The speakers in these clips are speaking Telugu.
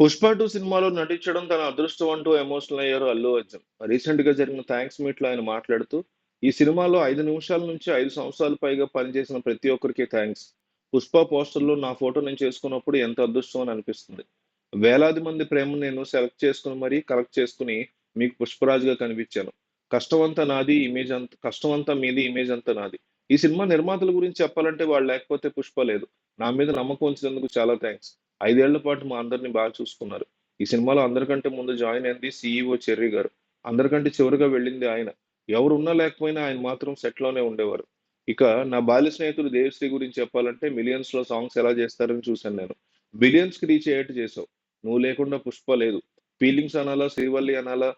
పుష్ప టూ సినిమాలో నటించడం తన అదృష్టం అంటూ ఎమోషనల్ అయ్యారు అల్లు అర్జున్. రీసెంట్గా జరిగిన థ్యాంక్స్ మీట్లో ఆయన మాట్లాడుతూ ఈ సినిమాలో ఐదు నిమిషాల నుంచి ఐదు సంవత్సరాల పైగా పనిచేసిన ప్రతి ఒక్కరికి థ్యాంక్స్ పుష్ప పోస్టర్లో నా ఫోటో నేను చేసుకున్నప్పుడు ఎంత అదృష్టం అని అనిపిస్తుంది. వేలాది మంది ప్రేమను నేను సెలెక్ట్ చేసుకుని మరీ కలెక్ట్ చేసుకుని మీకు పుష్పరాజుగా కనిపించాను. కష్టమంతా నాది ఇమేజ్ అంత కష్టమంతా మీది ఇమేజ్ అంతా నాది. ఈ సినిమా నిర్మాతల గురించి చెప్పాలంటే వాళ్ళు లేకపోతే పుష్ప లేదు. నా మీద నమ్మకం ఉంచినందుకు చాలా థ్యాంక్స్ ఐదేళ్ళ పాటు మా అందరిని బాగా చూసుకున్నారు. ఈ సినిమాలో అందరికంటే ముందు జాయిన్ అయింది సీఈఓ చెర్రీ గారు. అందరికంటే చివరిగా వెళ్ళింది ఆయన. ఎవరు ఉన్నా లేకపోయినా ఆయన మాత్రం సెట్లోనే ఉండేవారు. ఇక నా బాల్య స్నేహితుడు దేవశ్రీ గురించి చెప్పాలంటే మిలియన్స్లో సాంగ్స్ ఎలా చేస్తారని చూశాను నేను. బిలియన్స్కి రీచ్ అయ్యేట్టు చేసావు నువ్వు లేకుండా పుష్ప లేదు. ఫీలింగ్స్ అనాలా శ్రీవల్లి అనాలా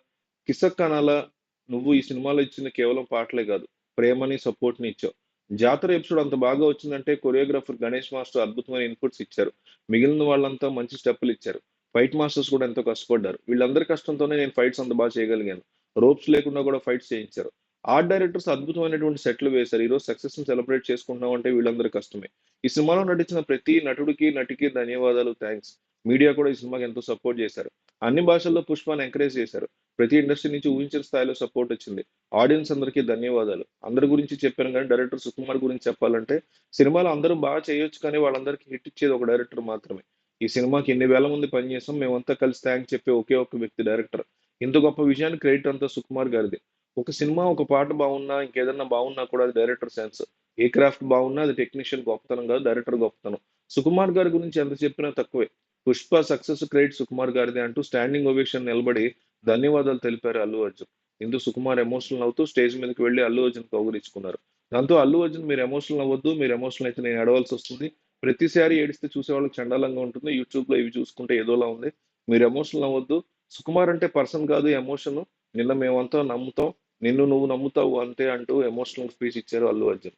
కిసక్ అనాలా నువ్వు ఈ సినిమాలో ఇచ్చిన కేవలం పాటలే కాదు. ప్రేమని సపోర్ట్ని ఇచ్చావు. జాతర ఎపిసోడ్ అంత బాగా వచ్చిందంటే కొరియోగ్రాఫర్ గణేష్ మాస్టర్ అద్భుతమైన ఇన్పుట్స్ ఇచ్చారు. మిగిలిన వాళ్ళంతా మంచి స్టెప్పులు ఇచ్చారు. ఫైట్ మాస్టర్స్ కూడా ఎంతో కష్టపడ్డారు. వీళ్ళందరి కష్టంతోనే నేను ఫైట్స్ అంత బాగా చేయగలిగాను. రోప్స్ లేకుండా కూడా ఫైట్స్ చేయించారు. ఆర్ట్ డైరెక్టర్స్ అద్భుతమైనటువంటి సెట్లు వేశారు. ఈరోజు సక్సెస్ని సెలబ్రేట్ చేసుకుంటున్నాం అంటే వీళ్ళందరి కష్టమే. ఈ సినిమాలో నటించిన ప్రతి నటుడికి నటికి ధన్యవాదాలు థ్యాంక్స్. మీడియా కూడా ఈ సినిమాకి ఎంతో సపోర్ట్ చేశారు. అన్ని భాషల్లో పుష్పాన్ని ఎంకరేజ్ చేశారు. ప్రతి ఇండస్ట్రీ నుంచి ఊహించిన స్థాయిలో సపోర్ట్ వచ్చింది. ఆడియన్స్ అందరికీ ధన్యవాదాలు. అందరి గురించి చెప్పాను కానీ డైరెక్టర్ సుకుమార్ గురించి చెప్పాలంటే సినిమాలో అందరూ బాగా చేయొచ్చు కానీ వాళ్ళందరికీ హిట్ ఇచ్చేది ఒక డైరెక్టర్ మాత్రమే. ఈ సినిమాకి ఎన్ని వేల మంది పనిచేసాం మేమంతా కలిసి థ్యాంక్ చెప్పే ఒకే ఒక వ్యక్తి డైరెక్టర్ ఇంత గొప్ప విషయాన్ని క్రెడిట్ అంతా సుకుమార్ గారిది. ఒక సినిమా ఒక పాట బాగున్నా ఇంకేదన్నా బాగున్నా కూడా అది డైరెక్టర్ సెన్స్ ఏ క్రాఫ్ట్ బాగున్నా అది టెక్నీషియన్ గొప్పతనం కాదు డైరెక్టర్ గొప్పతనం. సుకుమార్ గారి గురించి ఎంత చెప్పినా తక్కువే. పుష్ప సక్సెస్ క్రెడిట్ సుకుమార్ గారిది అంటూ స్టాండింగ్ ఓవేషన్ నిలబడి ధన్యవాదాలు తెలిపారు అల్లు అర్జున్. ఇందు సుకుమార్ ఎమోషనల్ అవుతూ స్టేజ్ మీదకి వెళ్ళి అల్లు అర్జున్ కౌగులించుకున్నారు దాంతో అల్లు అర్జున్ మీరు ఎమోషనల్ అవ్వద్దు మీరు ఎమోషనల్ అయితే నేను ఎడవలసి వస్తుంది. ప్రతిసారి ఏడిస్తే చూసేవాళ్ళకి చండాలంగా ఉంటుంది. యూట్యూబ్లో ఇవి చూసుకుంటే ఏదోలా ఉంది. మీరు ఎమోషనల్ అవ్వద్దు. సుకుమార్ అంటే పర్సన్ కాదు ఎమోషన్. నిన్న మేమంతా నమ్ముతాం. నిన్ను నువ్వు నమ్ముతావు అంతే అంటూ ఎమోషనల్ స్పీచ్ ఇచ్చారు అల్లు అర్జున్.